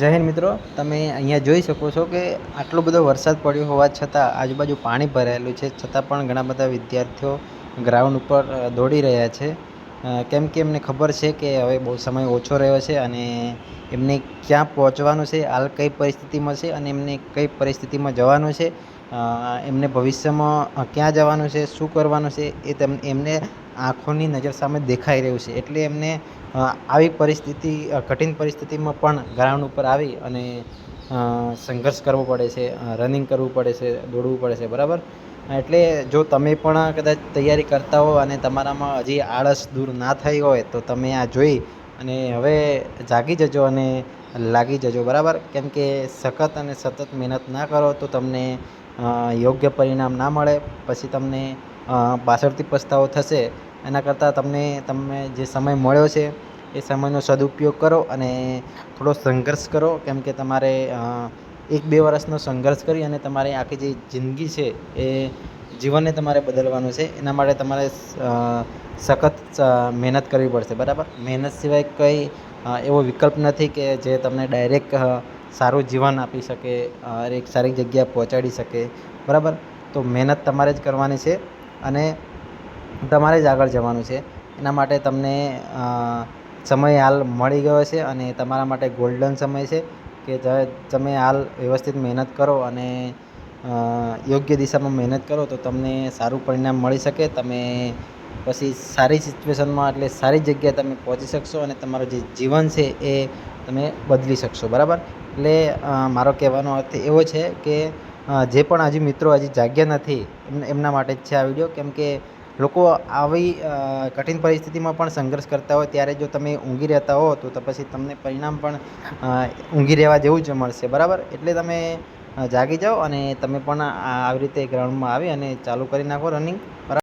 જય હિન્દ મિત્રો. તમે અહીંયા જોઈ શકો છો કે આટલો બધો વરસાદ પડ્યો હોવા છતાં આજુબાજુ પાણી ભરાયેલું છે. છતાં પણ ઘણા બધા વિદ્યાર્થીઓ ગ્રાઉન્ડ ઉપર દોડી રહ્યા છે. કેમ કે એમને ખબર છે કે હવે બહુ સમય ઓછો રહ્યો છે અને એમને ક્યાં પહોંચવાનું છે, હાલ કઈ પરિસ્થિતિમાં છે અને એમને કઈ પરિસ્થિતિમાં જવાનું છે. એમને ભવિષ્યમાં ક્યાં જવાનું છે, શું કરવાનું છે, એ એમને આંખોની નજર સામે દેખાઈ રહ્યું છે. એટલે એમને આવી પરિસ્થિતિ કઠિન પરિસ્થિતિમાં પણ ગ્રાઉન્ડ ઉપર આવી અને સંઘર્ષ કરવો પડે છે રનિંગ કરવું પડે છે, દોડવું પડે છે, બરાબર? એટલે જો તમે પણ કદાચ તૈયારી કરતા હો અને તમારામાં હજી આળસ દૂર ના થઈ હોય, તો તમે આ જોઈ અને હવે જાગી જજો અને લાગી જજો, બરાબર? કેમ કે સખત અને સતત મહેનત ના કરો તો તમને યોગ્ય પરિણામ ના મળે. પછી તમને પાછળથી પસ્તાવો થશે. એના કરતાં તમને તમને જે સમય મળ્યો છે, એ સમયનો સદુપયોગ કરો અને થોડો સંઘર્ષ કરો. કેમ કે તમારે એક બે વર્ષનો સંઘર્ષ કરી અને તમારી આખી જે જિંદગી છે એ જીવનને તમારે બદલવાનું છે. એના માટે તમારે સખત મહેનત કરવી પડશે, બરાબર? મહેનત સિવાય કંઈ એવો વિકલ્પ નથી કે જે તમને ડાયરેક્ટ સારું જીવન આપી શકે એક સારી જગ્યાએ પહોંચાડી શકે, બરાબર? તો મહેનત તમારે જ કરવાની છે અને તમારે જ આગળ જવાનું છે. એના માટે તમને સમય હાલ મળી ગયો છે અને તમારા માટે ગોલ્ડન સમય છે કે તમે હાલ વ્યવસ્થિત મહેનત કરો અને યોગ્ય દિશામાં મહેનત કરો તો તમને સારું પરિણામ મળી શકે. તમે પછી સારી સિચ્યુએશનમાં એટલે સારી જગ્યાએ તમે પહોંચી શકશો અને તમારું જે જીવન છે એ તમે બદલી શકશો. બરાબર? એટલે મારો કહેવાનો અર્થ એવો છે કે જે પણ હજી મિત્રો હજી જાગ્યા નથી, એમ, એમના માટે જ છે આ વીડિયો. કેમ કે લોકો આવી કઠિન પરિસ્થિતિમાં પણ સંઘર્ષ કરતા હોય. ત્યારે જો તમે ઊંઘી રહેતા હો તો પછી તમને પરિણામ પણ ઊંઘી રહેવા જેવું જ મળશે. બરાબર? એટલે તમે જાગી જાઓ અને તમે પણ આવી રીતે ગ્રાઉન્ડમાં આવી અને ચાલુ કરી નાખો રનિંગ બરાબર?